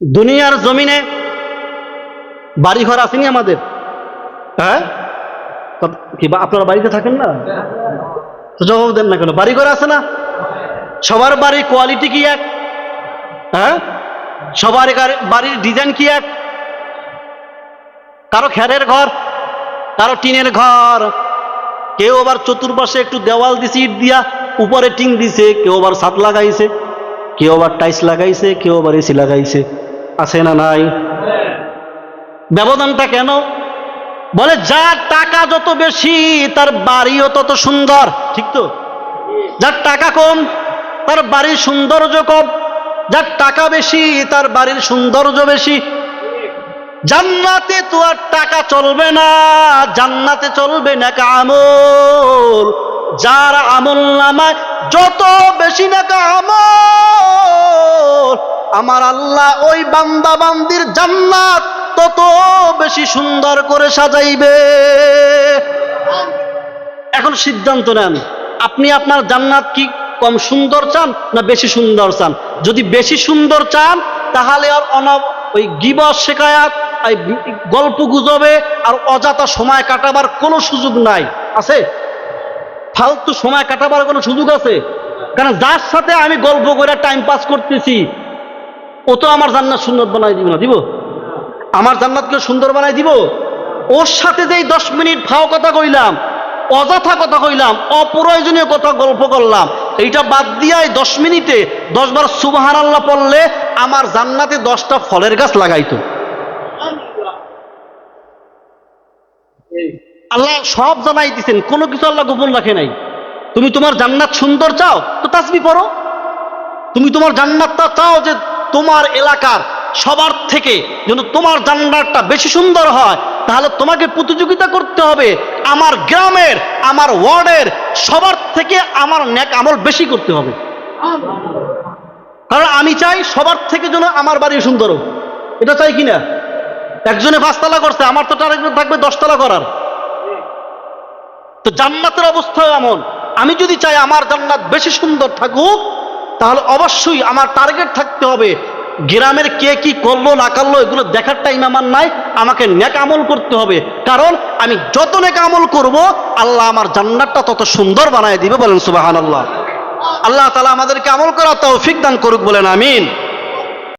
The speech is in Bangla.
দুনিয়ার জমিনে বাড়িঘর আসেনি আমাদের। হ্যাঁ? কি আপনারা বাড়িতে থাকেন না? জবাব দেন না কেন? বাড়িঘর আছে না? সবার বাড়ির কোয়ালিটি কি এক? হ্যাঁ? সবার বাড়ির ডিজাইন কি এক? কারও খেরের ঘর, কারও টিনের ঘর। কেউ আবার চতুর্পাশে একটু দেওয়াল দিছে ইট দিয়া উপরে টিং দিছে, কেউ আবার ছাদ লাগাইছে, কেউ আবার টাইস লাগাইছে, কেউ আবার এসি লাগাইছে। আছে না নাই? ব্যবধানটা কেন? বলে, যার টাকা যত বেশি, তার বাড়িও তত সুন্দর। ঠিক তো? যার টাকা কম, তার বাড়ির সৌন্দর্য কম। যার টাকা বেশি, তার বাড়ির সৌন্দর্য বেশি। জান্নাতে তো আর টাকা চলবে না, জান্নাতে চলবে না আমল যার আমল নামায় যত বেশি না আমার আল্লাহ ওই বান্দা বান্দির জান্নাত তত বেশি সুন্দর করে সাজাইবে। এখন সিদ্ধান্ত নেন, আপনি আপনার জান্নাত কি কম সুন্দর চান না বেশি সুন্দর চান? যদি বেশি সুন্দর চান, তাহলে আর অনব ওই গিবস শেখায়াত গল্প গুজবে আর অযথা সময় কাটাবার কোনো সুযোগ নাই। আছে? ফালতু সময় কাটাবার কোনো সুযোগ আছে? কারণ যার সাথে আমি গল্প করে টাইম পাস করতেছি ও তো আমার জান্নাত সুন্দর বানাই দিব না, দিব? আমার জান্নাতকে সুন্দর বানাই দিব? ওর সাথে যেই দশ মিনিট ভাও কথা কইলাম, অযথা কথা কইলাম, অপ্রয়োজনীয় কথা গল্প করলাম, এইটা বাদ দিয়াই দশ মিনিটে দশ বার সুবাহান আল্লাহ পড়লে আমার জান্নাতে দশটা ফলের গাছ লাগাইতো। আল্লাহ সব জানাই দিছেন কোনো কিছু আল্লাহ গোপন রাখে নাই। তুমি তোমার জান্নাত সুন্দর চাও, তো তাসবি পড়ো। তুমি তোমার জান্নাতটা চাও যে তোমার এলাকার সবার থেকে যেন তোমার জান্নাতটা বেশি সুন্দর হয়, তাহলে তোমাকে প্রতিযোগিতা করতে হবে। আমার গ্রামের, আমার ওয়ার্ডের সবার থেকে আমার ন্যাক আমল বেশি করতে হবে। কারণ আমি চাই সবার থেকে যেন আমার বাড়ি সুন্দর হোক। এটা চাই কিনা? একজনে পাঁচতলা করছে, আমার তো টার্গেট থাকবে দশতলা করার। তো জান্নাতের অবস্থা এমন। আমি যদি চাই আমার জান্নাত বেশি সুন্দর থাকুক তাহলে অবশ্যই আমার টার্গেট থাকতে হবে, গ্রামের কে কি করল, না করল, এগুলো দেখার টাইম আমার নাই, আমাকে নেক আমল করতে হবে। কারণ আমি যত নেক আমল করব, আল্লাহ আমার জান্নাতটা তত সুন্দর বানায় দিবে বলেন সুবাহান আল্লাহ আল্লাহ তালা আমাদেরকে আমল করা তৌফিক দান করুক বলেন, আমিন।